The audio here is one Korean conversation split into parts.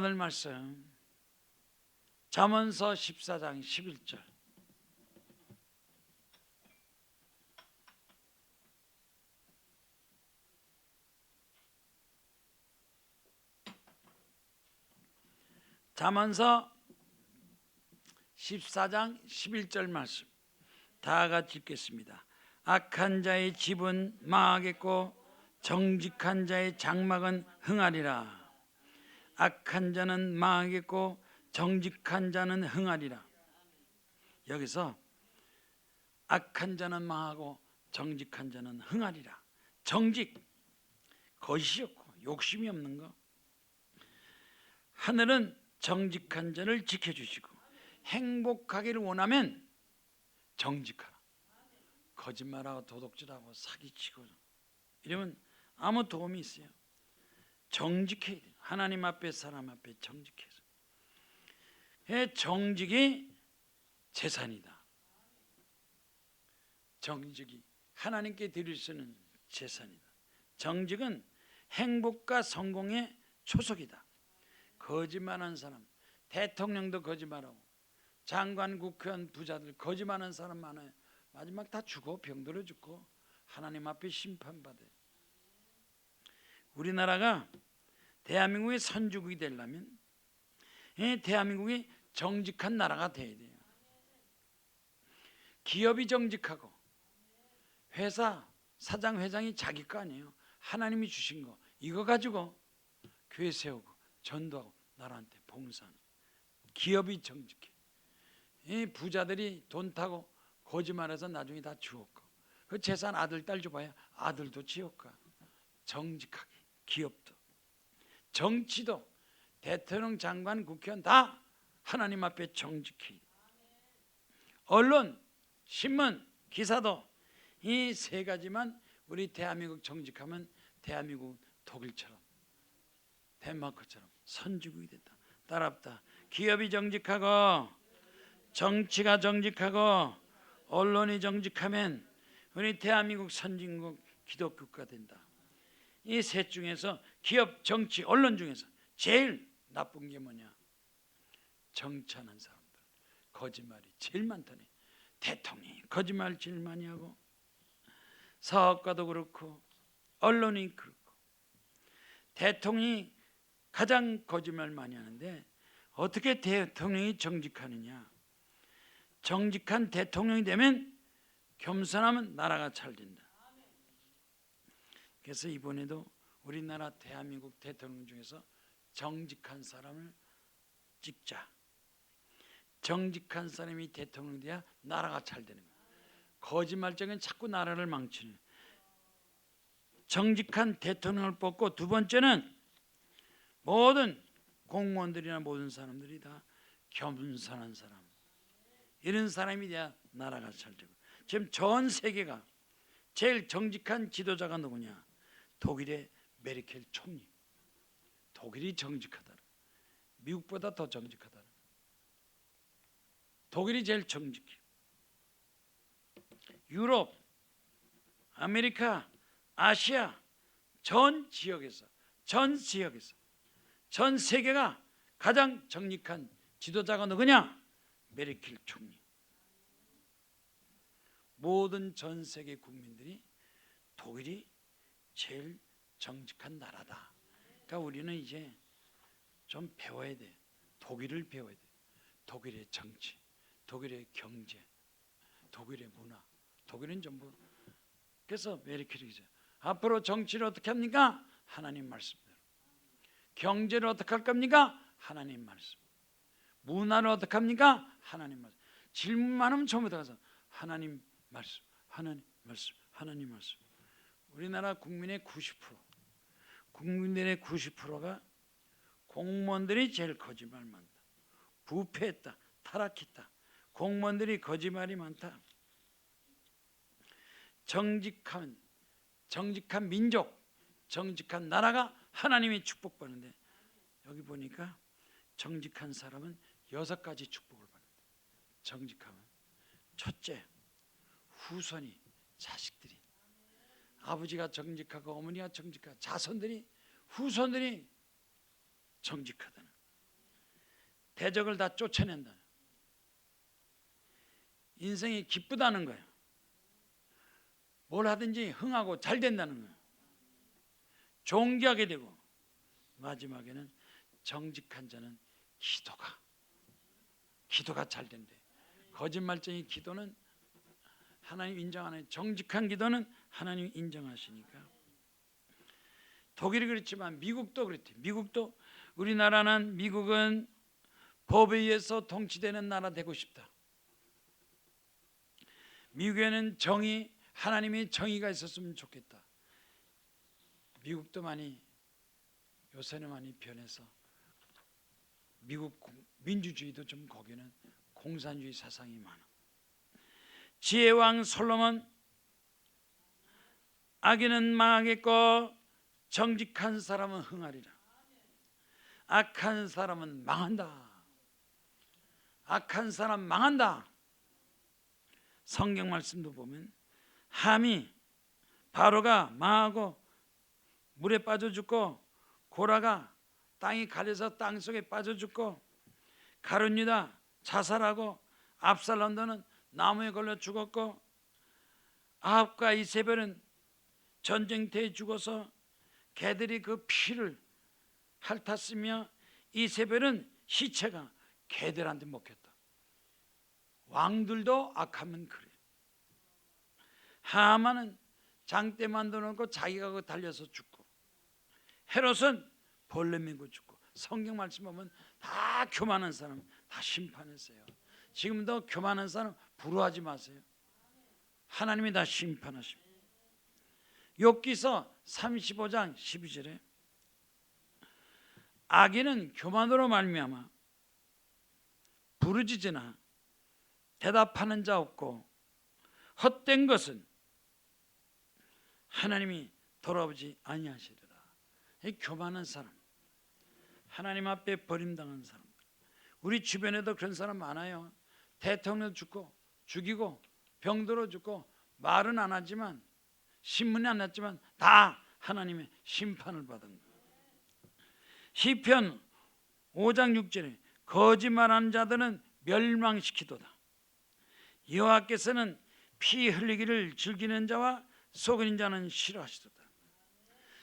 오늘 말씀 잠언서 14장 11절 잠언서 14장 11절 말씀 다 같이 읽겠습니다. 악한 자의 집은 망하겠고 정직한 자의 장막은 흥하리라. 악한 자는 망하겠고 정직한 자는 흥하리라. 여기서 악한 자는 망하고 정직한 자는 흥하리라. 정직 거짓이 없고 욕심이 없는 거. 하늘은 정직한 자를 지켜 주시고 행복하기를 원하면 정직하라. 거짓말하고 도둑질하고 사기치고 이러면 아무 도움이 있어요. 정직해야 돼요. 하나님 앞에 사람 앞에 정직해서. 예, 정직이 재산이다. 정직이 하나님께 드릴 수 있는 재산이다. 정직은 행복과 성공의 초석이다. 거짓말하는 사람, 대통령도 거짓말하고 장관, 국회의원, 부자들 거짓말하는 사람 많아요. 마지막 다 죽어 병들어 죽고 하나님 앞에 심판받아요. 우리나라가 대한민국의 선주국이 되려면 이 대한민국이 정직한 나라가 돼야 돼요. 기업이 정직하고 회사 사장 회장이 자기 거 아니에요. 하나님이 주신 거 이거 가지고 교회 세우고 전도하고 나라한테 봉사하는 기업이 정직해. 이 부자들이 돈 타고 거짓말해서 나중에 다 지옥가. 그 재산 아들 딸 줘봐야 아들도 지옥 가. 정직하게 기업도 정치도 대통령 장관 국회의원 다 하나님 앞에 정직히 언론 신문 기사도 이 세 가지만 우리 대한민국 정직하면 대한민국 독일처럼 덴마크처럼 선주국이 된다. 따랍다. 기업이 정직하고 정치가 정직하고 언론이 정직하면 우리 대한민국 선진국 기독국가 된다 이 셋 중에서 기업, 정치, 언론 중에서 제일 나쁜 게 뭐냐? 정치하는 사람들. 거짓말이 제일 많다네. 대통령이 거짓말 제일 많이 하고 사업가도 그렇고 언론이 그렇고 대통령이 가장 거짓말 많이 하는데 어떻게 대통령이 정직하느냐? 정직한 대통령이 되면 겸손하면 나라가 잘 된다. 그래서 이번에도 우리나라 대한민국 대통령 중에서 정직한 사람을 찍자. 정직한 사람이 대통령 돼야 나라가 잘 되는 거야. 거짓말적인 자꾸 나라를 망치는. 정직한 대통령을 뽑고 두 번째는 모든 공무원들이나 모든 사람들이 다 겸손한 사람. 이런 사람이 돼야 나라가 잘 되고. 지금 전 세계가 제일 정직한 지도자가 누구냐? 독일의 메르켈 총리. 독일이 정직하다. 미국보다 더 정직하다. 독일이 제일 정직해. 유럽, 아메리카, 아시아 전 지역에서 전 지역에서 전 세계가 가장 정직한 지도자가 누구냐? 메르켈 총리. 모든 전 세계 국민들이 독일이 제일 정직한 나라다. 그러니까 우리는 이제 좀 배워야 돼. 독일을 배워야 돼. 독일의 정치, 독일의 경제, 독일의 문화. 독일은 전부 그래서 메르켈이 죠 앞으로 정치를 어떻게 합니까? 하나님 말씀대로. 경제를 어떻게 할 겁니까? 하나님 말씀. 문화를 어떻게 합니까? 하나님 말씀. 질문만 하면 다 가서 하나님 말씀, 하나님 말씀, 하나님 말씀. 우리나라 국민의 90% 국민들의 90%가 공무원들이 제일 거짓말 많다. 부패했다. 타락했다. 공무원들이 거짓말이 많다. 정직한 정직한 민족, 정직한 나라가 하나님의 축복받는데 여기 보니까 정직한 사람은 여섯 가지 축복을 받는다. 정직하면 첫째 후손이 자식들이 아버지가 정직하고 어머니가 정직하고 자손들이 후손들이 정직하다는 대적을 다 쫓아낸다. 인생이 기쁘다는 거예요. 뭘 하든지 흥하고 잘 된다는 거예요. 존귀하게 되고 마지막에는 정직한 자는 기도가 기도가 잘 된대. 거짓말쟁이 기도는 하나님 인정 하는 정직한 기도는 하나님 인정하시니까. 독일이 그렇지만 미국도 그렇대. 미국도 우리나라는 미국은 법에 의해서 통치되는 나라 되고 싶다. 미국에는 정의 하나님의 정의가 있었으면 좋겠다. 미국도 많이 요새는 많이 변해서 미국 공- 민주주의도 좀 거기는 공산주의 사상이 많아. 지혜왕 솔로몬 악인은 망하겠고 정직한 사람은 흥하리라. 악한 사람은 망한다. 악한 사람 망한다. 성경 말씀도 보면 함이 바로가 망하고 물에 빠져 죽고 고라가 땅이 가려서 땅 속에 빠져 죽고 가룟유다 자살하고 압살롬도는 나무에 걸려 죽었고 아합과 이세벨은 전쟁터에 죽어서 개들이 그 피를 핥았으며 이세벨은 시체가 개들한테 먹혔다. 왕들도 악하면 그래. 하만은 장대 만들어 놓고 자기가 그 달려서 죽고 헤롯은 벌레 메고 죽고 성경 말씀 보면 다 교만한 사람 다 심판했어요. 지금도 교만한 사람 부러워하지 마세요. 하나님이 다 심판하십니다. 욥기서 35장 12절에 악인은 교만으로 말미암아 부르짖으나 대답하는 자 없고 헛된 것은 하나님이 돌아오지 아니하시리라. 이 교만한 사람, 하나님 앞에 버림당한 사람들. 우리 주변에도 그런 사람 많아요. 대통령 죽고 죽이고 병들어 죽고 말은 안 하지만 신문에 안 났지만 다 하나님의 심판을 받은 거예요. 시편 5장 6절에 거짓말하는 자들은 멸망시키도다. 여호와께서는 피 흘리기를 즐기는 자와 속이는 자는 싫어하시도다.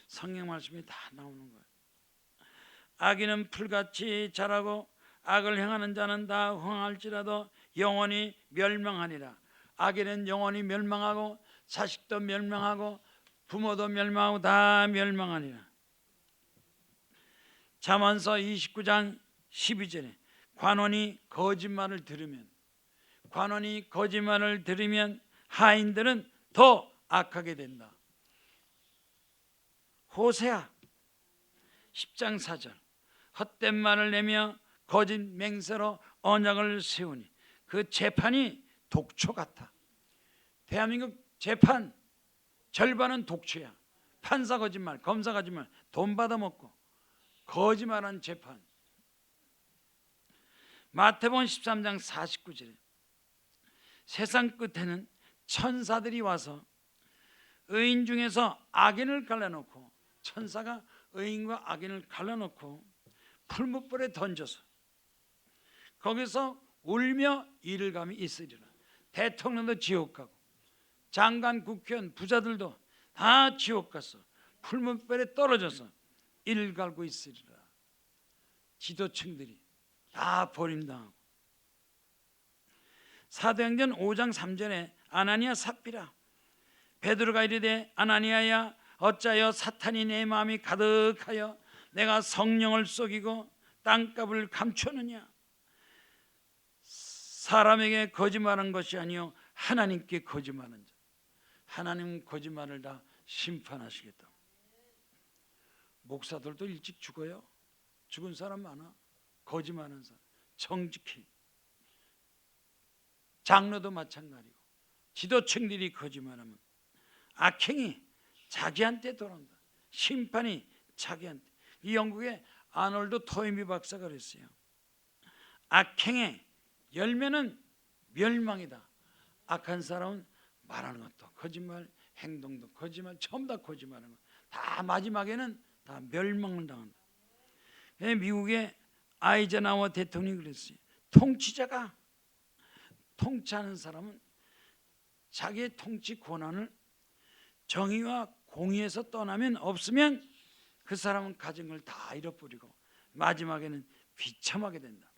성경 말씀이 다 나오는 거예요. 악인은 풀같이 자라고 악을 행하는 자는 다 흥할지라도 영원히 멸망하리라. 악인은 영원히 멸망하고 자식도 멸망하고 부모도 멸망하고 다 멸망하리라. 잠언서 29장 12절에 관원이 거짓말을 들으면 관원이 거짓말을 들으면 하인들은 더 악하게 된다. 호세아 10장 4절 헛된 말을 내며 거짓 맹세로 언약을 세우니 그 재판이 독초 같아. 대한민국 재판 절반은 독초야. 판사 거짓말, 검사 거짓말, 돈 받아 먹고 거짓말한 재판. 마태복음 13장 49절에 세상 끝에는 천사들이 와서 의인 중에서 악인을 갈라놓고 천사가 의인과 악인을 갈라놓고 풀무불에 던져서 거기서 울며 이를 감이 있으리라. 대통령도 지옥 가고 장관, 국회의원, 부자들도 다 지옥 가서 풀무불에 떨어져서 이를 갈고 있으리라. 지도층들이 다 버림당하고. 사도행전 5장 3절에 아나니아 삽비라. 베드로가 이르되 아나니아야 어찌하여 사탄이 내 마음이 가득하여 내가 성령을 속이고 땅값을 감추느냐? 사람에게 거짓말한 것이 아니요 하나님께 거짓말한 자 하나님 거짓말을 다 심판하시겠다 목사들도 일찍 죽어요 죽은 사람 많아 거짓말하는 사람 정직히 장로도 마찬가지고 지도층들이 거짓말하면 악행이 자기한테 돌아온다. 심판이 자기한테. 이 영국의 아놀드 토이미 박사가 그랬어요. 악행의 열매는 멸망이다. 악한 사람은 말하는 것도 거짓말, 행동도 거짓말, 전부 다 거짓말하는 거. 다 마지막에는 다 멸망을 당한다. 예, 미국의 아이제나워 대통령이 그랬어요. 통치자가 통치하는 사람은 자기의 통치 권한을 정의와 공의에서 떠나면 없으면 그 사람은 가진 걸 다 잃어버리고 마지막에는 비참하게 된다.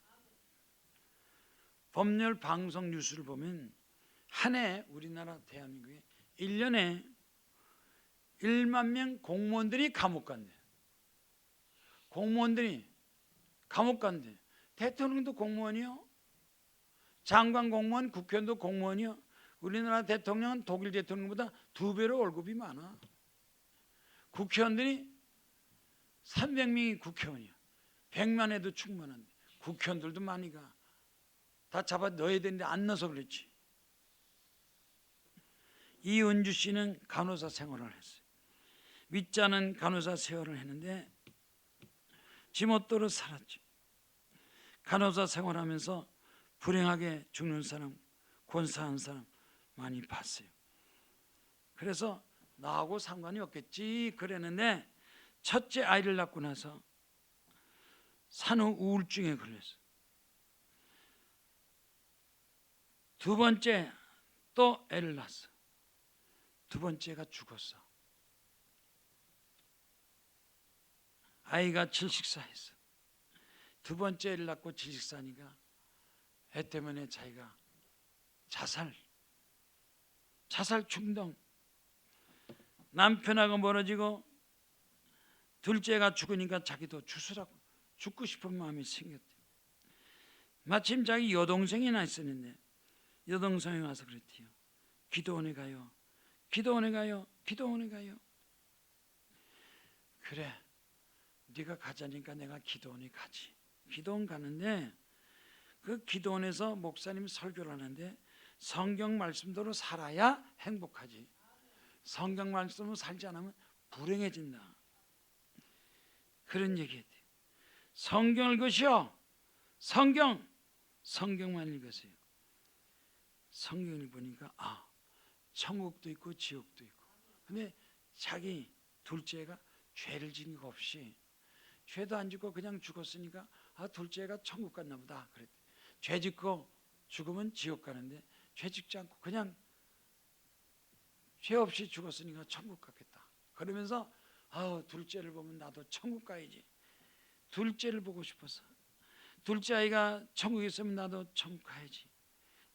법률 방송 뉴스를 보면 한 해 우리나라 대한민국에 1년에 1만 명 공무원들이 감옥 간대. 공무원들이 감옥 간대. 대통령도 공무원이요. 장관 공무원, 국회의원도 공무원이요. 우리나라 대통령은 독일 대통령보다 두 배로 월급이 많아. 국회의원들이 300명이 국회의원이야. 100만 해도 충분한데 국회의원들도 많이 가. 다 잡아 넣어야 되는데 안 넣어서 그렇지. 이은주 씨는 간호사 생활을 했어요. 밑자는 간호사 세월을 했는데 지멋대로 살았죠. 간호사 생활하면서 불행하게 죽는 사람, 권사한 사람 많이 봤어요. 그래서 나하고 상관이 없겠지 그랬는데 첫째 아이를 낳고 나서 산후 우울증에 걸렸어. 두 번째 또 애를 낳았어. 두 번째가 죽었어. 아이가 질식사했어. 두 번째 애를 낳고 질식사니까 애 때문에 자기가 자살, 자살 충동, 남편하고 멀어지고 둘째가 죽으니까 자기도 주스라고 죽고 싶은 마음이 생겼대. 마침 자기 여동생이 나 있었는데 여동생이 와서 그랬대요. 기도원에 가요. 기도원에 가요. 기도원에 가요. 그래. 네가 가자니까 내가 기도원에 가지. 기도원 가는데 그 기도원에서 목사님 설교를 하는데 성경 말씀대로 살아야 행복하지. 성경 말씀으로 살지 않으면 불행해진다. 그런 얘기했대. 성경을 읽으시오. 성경, 성경만 읽으세요. 성경을 보니까 아, 천국도 있고 지옥도 있고. 근데 자기 둘째가 죄를 지은 거 없이 죄도 안 짓고 그냥 죽었으니까 아 둘째가 천국 갔나 보다 그랬대. 죄 짓고 죽으면 지옥 가는데 죄 짓지 않고 그냥 죄 없이 죽었으니까 천국 갔겠다. 그러면서 아 둘째를 보면 나도 천국 가야지. 둘째를 보고 싶어서 둘째 아이가 천국에 있으면 나도 천국 가야지.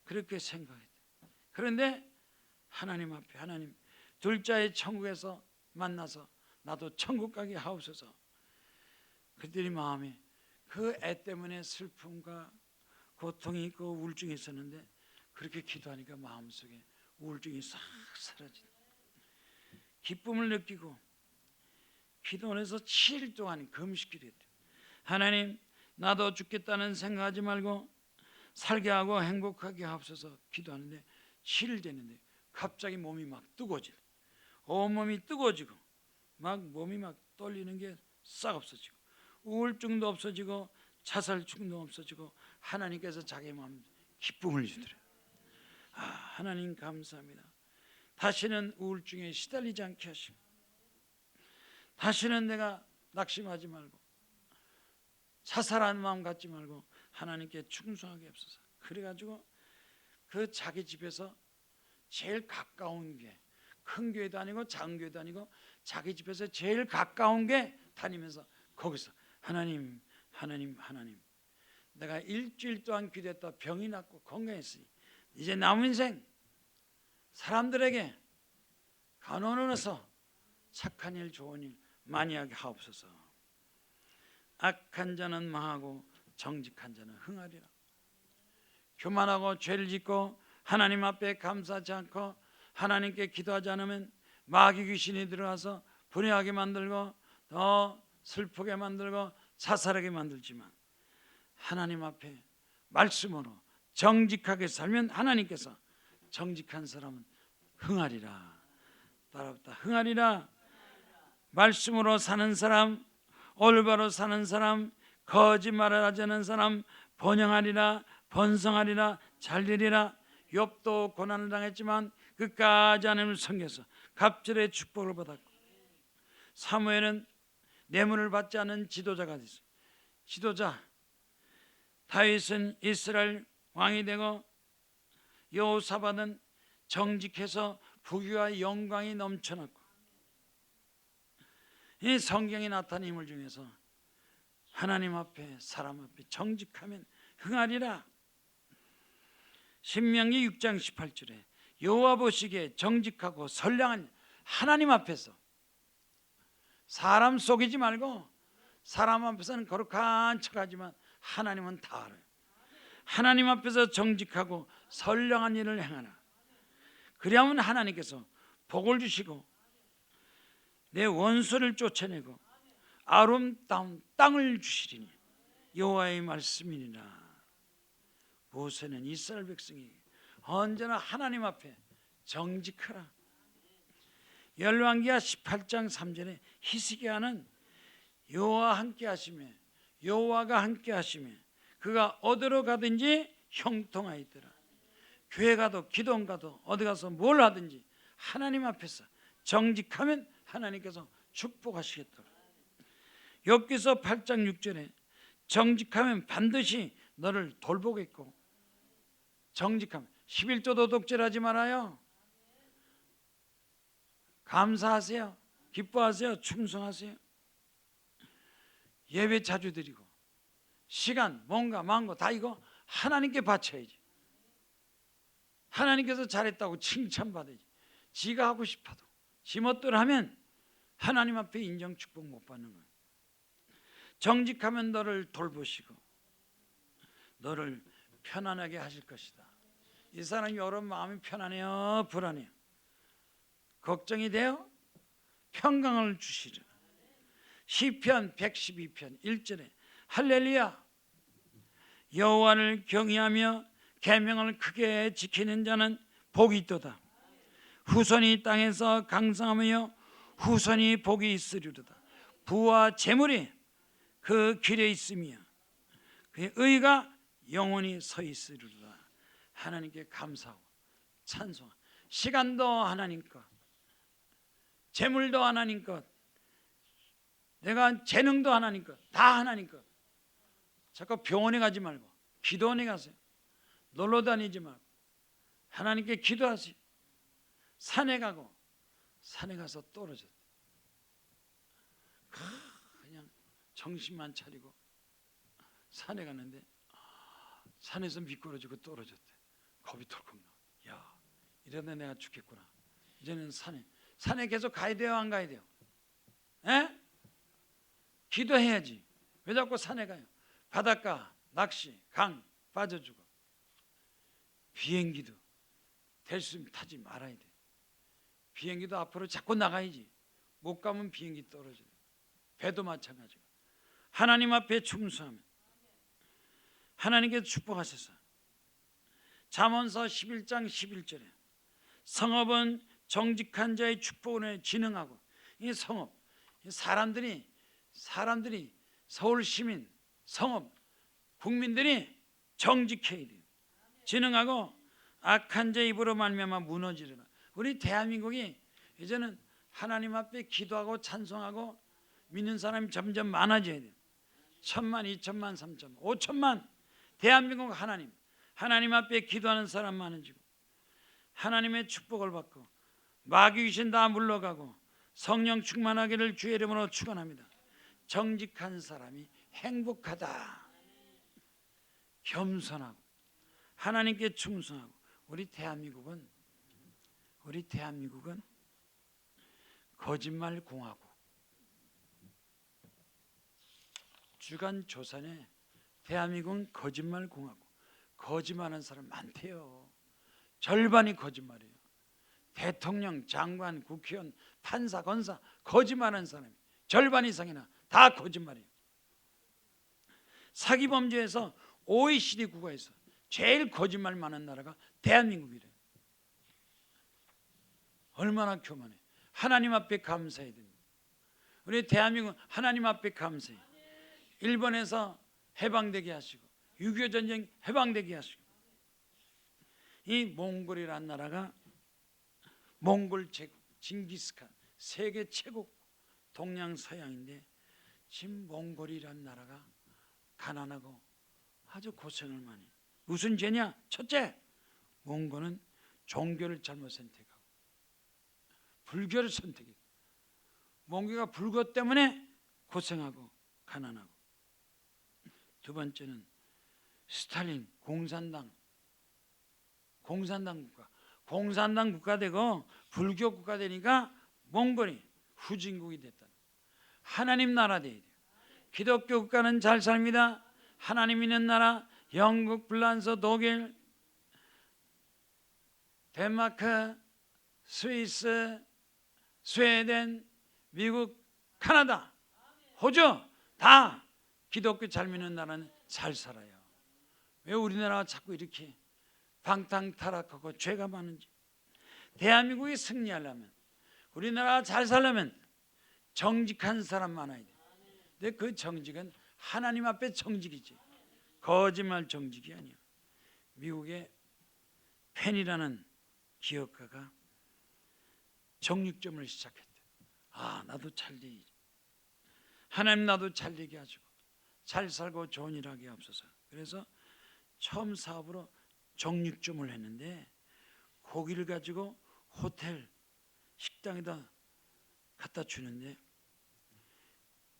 그렇게 생각했대. 그런데 하나님 앞에 하나님 둘째 아이 천국에서 만나서 나도 천국 가게 하옵소서. 그들이 마음에 그애 때문에 슬픔과 고통이 있고 우울증이 있었는데 그렇게 기도하니까 마음속에 우울증이 싹 사라진 기쁨을 느끼고 기도원에서 7일 동안 금식기를 했대요. 하나님 나도 죽겠다는 생각하지 말고 살게 하고 행복하게 하옵소서 기도하는데 7일 됐는데 갑자기 몸이 막 뜨거워지고 온몸이 뜨거워지고 막 몸이 막 떨리는 게 싹 없어지고 우울증도 없어지고 자살증도 없어지고 하나님께서 자기 마음 기쁨을 주더래요. 아, 하나님 감사합니다. 다시는 우울증에 시달리지 않게 하시고 다시는 내가 낙심하지 말고 자살하는 마음 갖지 말고 하나님께 충성하게 없어서 그래가지고 그 자기 집에서 제일 가까운 게 큰 교회도 아니고 작은 교회도 아니고 자기 집에서 제일 가까운 게 다니면서 거기서 하나님 하나님 하나님. 내가 일주일 동안 기도했다 병이 낫고 건강했으니 이제 남은 인생 사람들에게 간원으로서 착한 일 좋은 일 많이 하게 하옵소서. 악한 자는 망하고 정직한 자는 흥하리라. 교만하고 죄를 짓고 하나님 앞에 감사하지 않고 하나님께 기도하지 않으면 마귀 귀신이 들어와서 불행하게 만들고 더 슬프게 만들고 자살하게 만들지만 하나님 앞에 말씀으로 정직하게 살면 하나님께서 정직한 사람은 흥하리라. 따라붙다. 흥하리라. 말씀으로 사는 사람 올바로 사는 사람 거짓말을 하지 않는 사람 번영하리라 번성하리라 잘되리라 욥도 고난을 당했지만 끝까지 하나님을 섬겨서 갑절의 축복을 받았고 사무엘은 뇌물을 받지 않은 지도자가 됐어요. 지도자 다윗은 이스라엘 왕이 되고 여호사밧은 정직해서 부귀와 영광이 넘쳐났고 이 성경에 나타난 인물 중에서 하나님 앞에 사람 앞에 정직하면 흥하리라 신명기 6장 18절에 여호와 보시기에 정직하고 선량한 하나님 앞에서 사람 속이지 말고 사람 앞에서는 거룩한 척하지만 하나님은 다 알아요. 하나님 앞에서 정직하고 선량한 일을 행하라. 그리하면 하나님께서 복을 주시고 내 원수를 쫓아내고 아름다운 땅을 주시리니 여호와의 말씀이니라. 모세는 이스라엘 백성이 언제나 하나님 앞에 정직하라. 열왕기하 18장 3절에 히스기야는 여호와 함께 하시며 여호와가 함께 하시며 그가 어디로 가든지 형통하였더라. 교회 가도 기도원 가도 어디 가서 뭘 하든지 하나님 앞에서 정직하면 하나님께서 축복하시겠더라. 엽기서 8장 6절에 정직하면 반드시 너를 돌보겠고 정직하면 11조도 독질하지 말아요. 감사하세요. 기뻐하세요. 충성하세요. 예배 자주 드리고 시간 뭔가 많고 다 이거 하나님께 바쳐야지. 하나님께서 잘했다고 칭찬받아야지. 지가 하고 싶어도 지멋대로 하면 하나님 앞에 인정 축복 못 받는 거예요. 정직하면 너를 돌보시고 너를 편안하게 하실 것이다. 이 사람이 여러 마음이 편안해요, 불안해요. 걱정이 돼요? 평강을 주시리라. 시편 112편 1절에 할렐루야 여호와를 경외하며 계명을 크게 지키는 자는 복이 있도다. 후손이 땅에서 강성하며 후손이 복이 있으리로다. 부와 재물이 그 길에 있으며 그의 의가 영원히 서 있으리로다. 하나님께 감사하고 찬송. 시간도 하나님 것, 재물도 하나님 것, 내가 재능도 하나님 것, 다 하나님 것. 자꾸 병원에 가지 말고 기도원에 가세요. 놀러 다니지 말고 하나님께 기도하세요. 산에 가고 산에 가서 떨어졌대. 그냥 정신만 차리고 산에 갔는데 산에서 미끄러지고 떨어졌대. 겁이 덜컥 나. 야, 이러다 내가 죽겠구나. 이제는 산에 산에 계속 가야 돼요, 안 가야 돼요? 에? 기도해야지. 왜 자꾸 산에 가요? 바닷가, 낚시, 강 빠져주고 비행기도 될 수 있으면 타지 말아야 돼. 비행기도 앞으로 자꾸 나가야지. 못 가면 비행기 떨어져. 배도 마찬가지고. 하나님 앞에 충성하면 하나님께서 축복하셔서 잠언서 11장 11절에 성업은 정직한 자의 축복을 진흥하고 이 성업 이 사람들이 사람들이 서울 시민 성업 국민들이 정직해야 돼요. 진흥하고 악한 자 입으로 말미암아 무너지리라. 우리 대한민국이 이제는 하나님 앞에 기도하고 찬송하고 믿는 사람이 점점 많아져야 돼요. 천만, 이천만, 삼천만, 오천만 대한민국 하나님 하나님 앞에 기도하는 사람 많아지고 하나님의 축복을 받고 마귀 귀신 다 물러가고 성령 충만하기를 주의 이름으로 축원합니다. 정직한 사람이 행복하다. 겸손하고 하나님께 충성하고 우리 대한민국은 우리 대한민국은 거짓말 공화국 주간 조선에 대한민국은 거짓말 공화국 거짓말하는 사람 많대요. 절반이 거짓말이에요. 대통령, 장관, 국회의원, 판사, 건사 거짓말하는 사람이 절반 이상이나 다 거짓말이에요. 사기 범죄에서 OECD 국가에서 제일 거짓말 많은 나라가 대한민국이래요. 얼마나 교만해. 하나님 앞에 감사해야 됩니다. 우리 대한민국 하나님 앞에 감사해. 일본에서 해방되게 하시고 6.25 전쟁 해방되게 하시고 이 몽골이라는 나라가 몽골 제국 징기스칸 세계 최고 동양 서양인데 지금 몽골이라는 나라가 가난하고 아주 고생을 많이. 무슨 죄냐? 첫째, 몽고는 종교를 잘못 선택하고 불교를 선택해. 몽고가 불교 때문에 고생하고 가난하고. 두 번째는 스탈린 공산당 공산당 국가 공산당 국가 되고 불교 국가 되니까 몽골이 후진국이 됐다. 하나님 나라 돼야 돼요. 기독교 국가는 잘 삽니다. 하나님 있는 나라 영국, 불란서, 독일, 덴마크, 스위스, 스웨덴, 미국, 카나다, 호주 다 기독교 잘 믿는 나라는 잘 살아요. 왜 우리나라가 자꾸 이렇게 방탕타락하고 죄가 많은지 대한민국이 승리하려면 우리나라가 잘 살려면 정직한 사람 많아야 돼. 근데 그 정직은 하나님 앞에 정직이지 거짓말 정직이 아니야. 미국의 펜이라는 기업가가 정육점을 시작했대. 아 나도 잘 되지. 하나님 나도 잘 되게 하시고 잘 살고 좋은 일 하게 하옵소서. 그래서 처음 사업으로 정육점을 했는데 고기를 가지고 호텔 식당에다 갖다 주는데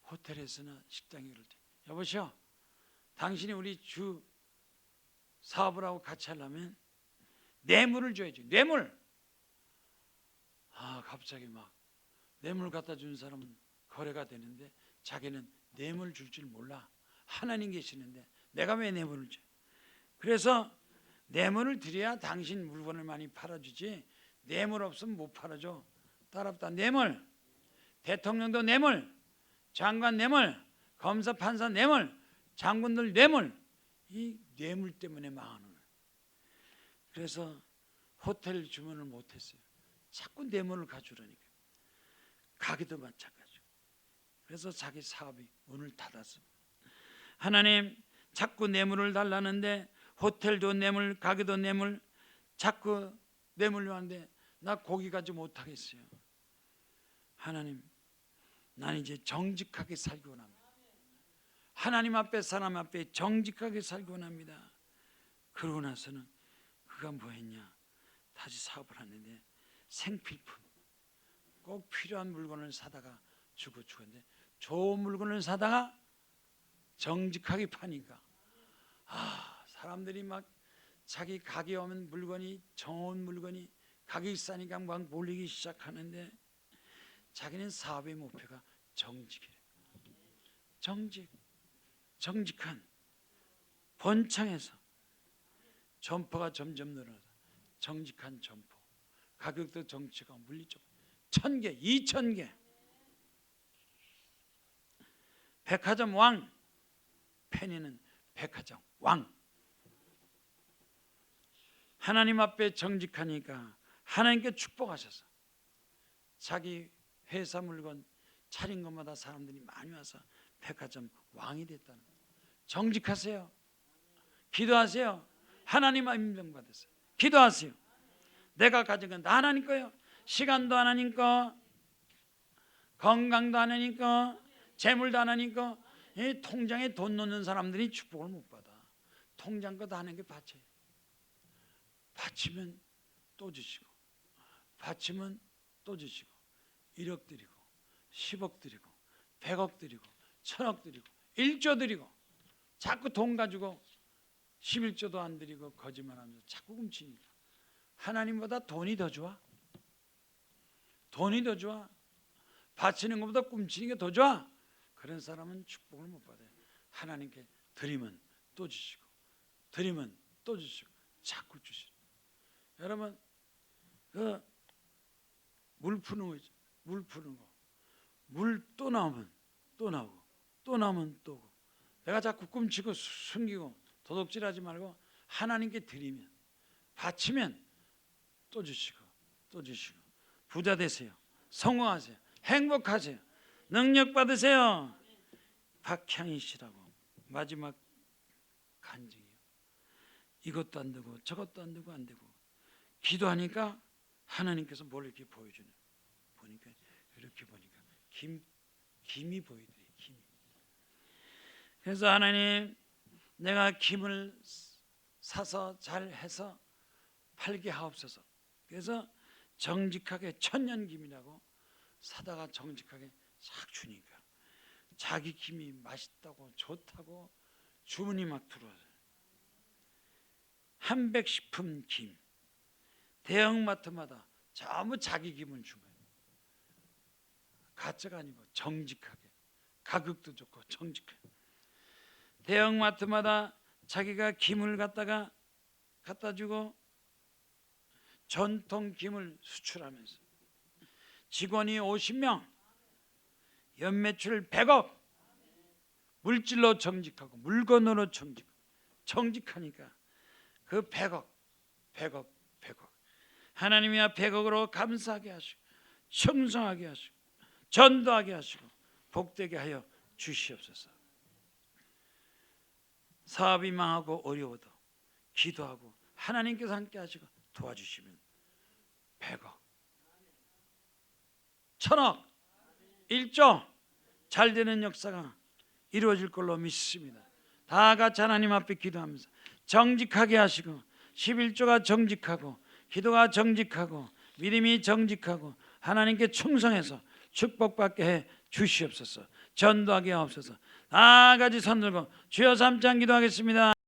호텔에서나 식당에 그럴 때 여보시오 당신이 우리 주 사업을 하고 같이 하려면 뇌물을 줘야지. 뇌물! 아 갑자기 막 뇌물 갖다 주는 사람은 거래가 되는데 자기는 뇌물 줄 줄 몰라 하나님 계시는데 내가 왜 뇌물을 줘? 그래서 뇌물을 드려야 당신 물건을 많이 팔아주지. 뇌물 없으면 못 팔아줘. 따랍다. 뇌물 대통령도 뇌물 장관 뇌물 검사 판사 뇌물 장군들 뇌물 이 뇌물 때문에 망하는 그래서 호텔 주문을 못했어요. 자꾸 뇌물을 가져오니까. 가게도 마찬가지고 그래서 자기 사업이 문을 닫았습니다 하나님 자꾸 뇌물을 달라는데 호텔도 뇌물, 가게도 뇌물, 자꾸 뇌물로 하는데 나 고기 가지 못하겠어요. 하나님, 난 이제 정직하게 살기 원합니다. 하나님 앞에 사람 앞에 정직하게 살기 원합니다. 그러고 나서는 그가 뭐 했냐? 다시 사업을 하는데 생필품 꼭 필요한 물건을 사다가 주고 주는데 좋은 물건을 사다가 정직하게 파니까. 아 사람들이 막 자기 가게 오면 물건이 좋은 물건이 가격이 싸니까 막 몰리기 시작하는데 자기는 사업의 목표가 정직이래. 정직 정직한 본창에서 점포가 점점 늘어나서 정직한 점포 가격도 정치가 물리적 천 개, 이천 개. 백화점 왕 페니는 백화점 왕 하나님 앞에 정직하니까 하나님께 축복하셔서 자기 회사 물건 차린 것마다 사람들이 많이 와서 백화점 왕이 됐다는 거예요. 정직하세요. 기도하세요. 하나님 임명 받으세요. 기도하세요. 내가 가진 건 다 하나님 거예요. 시간도 하나님 거, 건강도 하나님 거, 재물도 하나님 거. 이 통장에 돈 넣는 사람들이 축복을 못 받아. 통장 거다 하는 게 바쳐요. 바치면 또 주시고, 바치면 또 주시고, 1억 드리고, 10억 드리고, 100억 드리고, 1000억 드리고, 1조 드리고, 자꾸 돈 가지고 11조도 안 드리고 거짓말하면서 자꾸 훔치니까 하나님보다 돈이 더 좋아. 돈이 더 좋아. 바치는 것보다 훔치는 게 더 좋아. 그런 사람은 축복을 못 받아요. 하나님께 드리면 또 주시고, 드리면 또 주시고, 자꾸 주시고. 여러분, 그 물 푸는 거, 있죠. 물 푸는 거, 물 또 나오면 또 나오고, 또 나오면 또 오고. 내가 자꾸 꿈치고 숨기고 도둑질하지 말고 하나님께 드리면, 바치면 또 주시고, 또 주시고, 부자 되세요, 성공하세요, 행복하세요. 능력 받으세요. 박향희 씨라고 마지막 간증이요. 이것도 안 되고 저것도 안 되고 안 되고 기도하니까 하나님께서 뭘 이렇게 보여주는 보니까 이렇게 보니까 김 김이 보이더래 김이. 그래서 하나님 내가 김을 사서 잘 해서 팔게 하옵소서. 그래서 정직하게 천년김이라고 사다가 정직하게 싹 주니까 자기 김이 맛있다고 좋다고 주문이 막 들어와요. 한백식품 김 대형마트마다 전부 자기 김을 준 거예요. 가짜가 아니고 정직하게 가격도 좋고 정직하게 대형마트마다 자기가 김을 갖다가 갖다 주고 전통 김을 수출하면서 직원이 50명 연매출 100억. 물질로 정직하고 물건으로 정직 정직하니까 그 100억 100억 100억. 하나님이야 100억으로 감사하게 하시고 청성하게 하시고 전도하게 하시고 복되게 하여 주시옵소서. 사업이 망하고 어려워도 기도하고 하나님께서 함께 하시고 도와주시면 100억 천억 1조 잘 되는 역사가 이루어질 걸로 믿습니다. 다 같이 하나님 앞에 기도하면서 정직하게 하시고 11조가 정직하고 기도가 정직하고 믿음이 정직하고 하나님께 충성해서 축복받게 해 주시옵소서. 전도하게 하옵소서. 다 같이 손 들고 주여 삼장 기도하겠습니다.